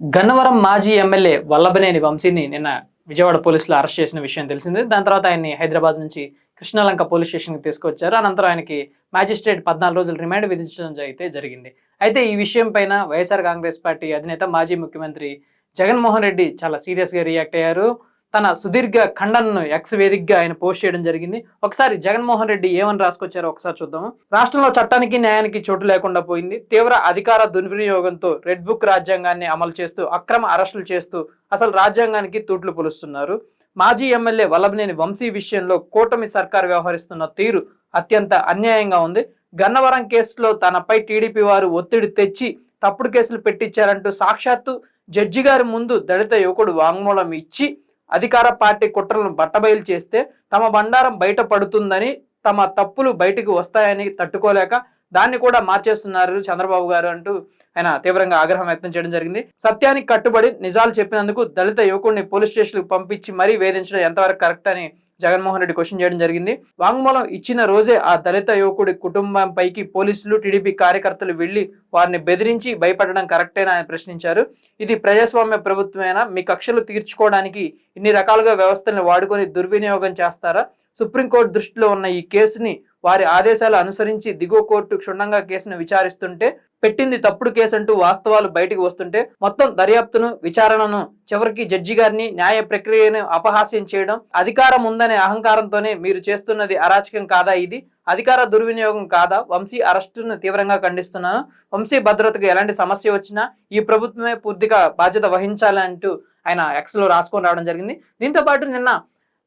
గన్నవరం మాజీ ఎమ్మెల్యే వల్లభనేని వంశీని నిన్న విజయవాడ పోలీసులు అరెస్ట్ చేసిన విషయం తెలిసింది. దాని తర్వాత ఆయన్ని హైదరాబాద్ నుంచి కృష్ణలంక పోలీస్ స్టేషన్కి తీసుకొచ్చారు. అనంతరం ఆయనకి మ్యాజిస్ట్రేట్ పద్నాలుగు రోజులు రిమాండ్ విధించడం అయితే జరిగింది. అయితే ఈ విషయం పైన వైఎస్ఆర్ కాంగ్రెస్ పార్టీ అధినేత మాజీ ముఖ్యమంత్రి జగన్మోహన్ రెడ్డి చాలా సీరియస్గా రియాక్ట్ అయ్యారు. తన సుదీర్ఘ ఖండనను ఎక్స్ వేదికగా ఆయన పోస్ట్ చేయడం జరిగింది. ఒకసారి జగన్మోహన్ రెడ్డి ఏమని రాసుకొచ్చారో ఒకసారి చూద్దాము. రాష్ట్రంలో చట్టానికి న్యాయానికి చోటు లేకుండా పోయింది. తీవ్ర అధికార దుర్వినియోగంతో రెడ్ బుక్ రాజ్యాంగాన్ని అమలు చేస్తూ అక్రమ అరెస్టులు చేస్తూ అసలు రాజ్యాంగానికి తూట్లు పొలుస్తున్నారు. మాజీ ఎమ్మెల్యే వల్లభనేని వంశీ విషయంలో కూటమి సర్కార్ వ్యవహరిస్తున్న తీరు అత్యంత అన్యాయంగా ఉంది. గన్నవరం కేసులో తనపై టీడీపీ వారు ఒత్తిడి తెచ్చి తప్పుడు కేసులు పెట్టించారంటూ సాక్షాత్తు జడ్జి గారి ముందు దళిత యువకుడు వాంగ్మూలం ఇచ్చి అధికార పార్టీ కుట్రలను బట్టబయలు చేస్తే తమ బండారం బయట పడుతుందని తమ తప్పులు బయటికి వస్తాయని తట్టుకోలేక దాన్ని కూడా మార్చేస్తున్నారు చంద్రబాబు గారు అంటూ ఆయన తీవ్రంగా ఆగ్రహం వ్యక్తం చేయడం జరిగింది. సత్యానికి కట్టుబడి నిజాలు చెప్పినందుకు దళిత యువకుడిని పోలీస్ స్టేషన్కి పంపించి మరీ వేధించడం ఎంతవరకు కరెక్ట్ అని జగన్మోహన్ రెడ్డి క్వశ్చన్ చేయడం జరిగింది. వాంగ్మూలం ఇచ్చిన రోజే ఆ దళిత యువకుడి కుటుంబంపైకి పోలీసులు టీడీపీ కార్యకర్తలు వెళ్ళి వారిని బెదిరించి భయపడడం కరెక్టేనా అని ప్రశ్నించారు. ఇది ప్రజాస్వామ్య ప్రభుత్వమేనా? మీ కక్షలు తీర్చుకోవడానికి ఇన్ని రకాలుగా వ్యవస్థలను వాడుకొని దుర్వినియోగం చేస్తారా? సుప్రీంకోర్టు దృష్టిలో ఉన్న ఈ కేసుని వారి ఆదేశాలు అనుసరించి దిగువ కోర్టు క్షుణ్ణంగా కేసును విచారిస్తుంటే పెట్టింది తప్పుడు కేసు అంటూ వాస్తవాలు బయటికి వస్తుంటే మొత్తం దర్యాప్తును విచారణను చివరికి జడ్జి గారిని న్యాయ ప్రక్రియను అపహాస్యం చేయడం అధికారం ఉందనే అహంకారంతోనే మీరు చేస్తున్నది అరాచకం కాదా ఇది? అధికార దుర్వినియోగం కాదా? వంశీ అరెస్టును తీవ్రంగా ఖండిస్తున్నాను వంశీ భద్రతకు ఎలాంటి సమస్య వచ్చినా ఈ ప్రభుత్వమే పూర్తిగా బాధ్యత వహించాలంటూ ఆయన ఎక్స్లో రాసుకొని రావడం జరిగింది. దీంతో పాటు నిన్న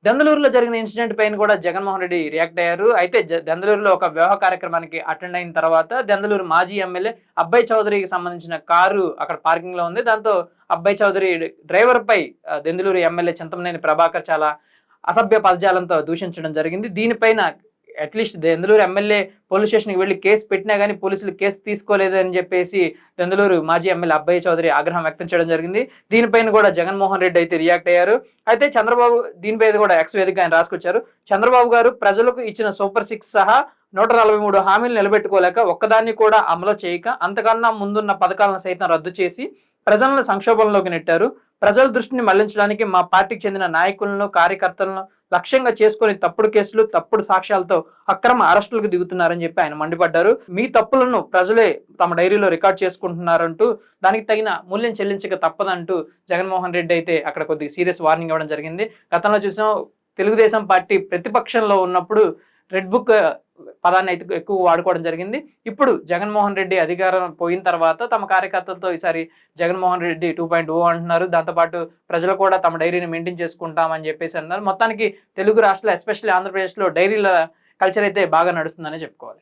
దెందలూరులో జరిగిన ఇన్సిడెంట్ పైన కూడా జగన్మోహన్ రెడ్డి రియాక్ట్ అయ్యారు. అయితే దందలూరులో దెందలూరులో ఒక వివాహ కార్యక్రమానికి అటెండ్ అయిన తర్వాత దెందలూరు మాజీ ఎమ్మెల్యే అబ్బాయి చౌదరికి సంబంధించిన కారు అక్కడ పార్కింగ్లో ఉంది. దాంతో అబ్బాయి చౌదరి డ్రైవర్ పై దందలూరు ఎమ్మెల్యే చింతమనేని ప్రభాకర్ చాలా అసభ్య పదజాలంతో దూషించడం జరిగింది. దీనిపైన అట్లీస్ట్ దెందలూరు ఎమ్మెల్యే పోలీస్ స్టేషన్కి వెళ్ళి కేసు పెట్టినా కానీ పోలీసులు కేసు తీసుకోలేదు అని చెప్పేసి దెందలూరు మాజీ ఎమ్మెల్యే అబ్బాయి చౌదరి ఆగ్రహం వ్యక్తం చేయడం జరిగింది. దీనిపైన కూడా జగన్మోహన్ రెడ్డి అయితే రియాక్ట్ అయ్యారు. అయితే చంద్రబాబు దీనిపై కూడా ఎక్స్ వేదిక ఆయన రాసుకొచ్చారు. చంద్రబాబు గారు ప్రజలకు ఇచ్చిన సూపర్ సిక్స్ సహా నూట నలభై మూడు హామీలు నిలబెట్టుకోలేక ఒక్కదాన్ని కూడా అమలు చేయక అంతకన్నా ముందున్న పథకాలను సైతం రద్దు చేసి ప్రజలను సంక్షోభంలోకి నెట్టారు. ప్రజల దృష్టిని మళ్ళించడానికి మా పార్టీకి చెందిన నాయకులను కార్యకర్తలను లక్ష్యంగా చేసుకొని తప్పుడు కేసులు తప్పుడు సాక్ష్యాలతో అక్రమ అరెస్టులకు దిగుతున్నారని చెప్పి ఆయన మండిపడ్డారు. మీ తప్పులను ప్రజలే తమ డైరీలో రికార్డ్ చేసుకుంటున్నారంటూ దానికి తగిన మూల్యం చెల్లించక తప్పదంటూ జగన్మోహన్ రెడ్డి అయితే అక్కడ కొద్దిగా సీరియస్ వార్నింగ్ ఇవ్వడం జరిగింది. గతంలో చూసాం తెలుగుదేశం పార్టీ ప్రతిపక్షంలో ఉన్నప్పుడు రెడ్ బుక్ పదాన్ని అయితే ఎక్కువ వాడుకోవడం జరిగింది. ఇప్పుడు జగన్మోహన్ రెడ్డి అధికారం పోయిన తర్వాత తమ కార్యకర్తలతో ఈసారి Jaganmohan Reddy two point O అంటున్నారు. దాంతోపాటు ప్రజలు కూడా తమ డైరీని మెయింటైన్ చేసుకుంటామని చెప్పేసి అన్నారు. మొత్తానికి తెలుగు రాష్ట్రాలు ఎస్పెషల్లీ ఆంధ్రప్రదేశ్లో డైరీల కల్చర్ అయితే బాగా నడుస్తుందని చెప్పుకోవాలి.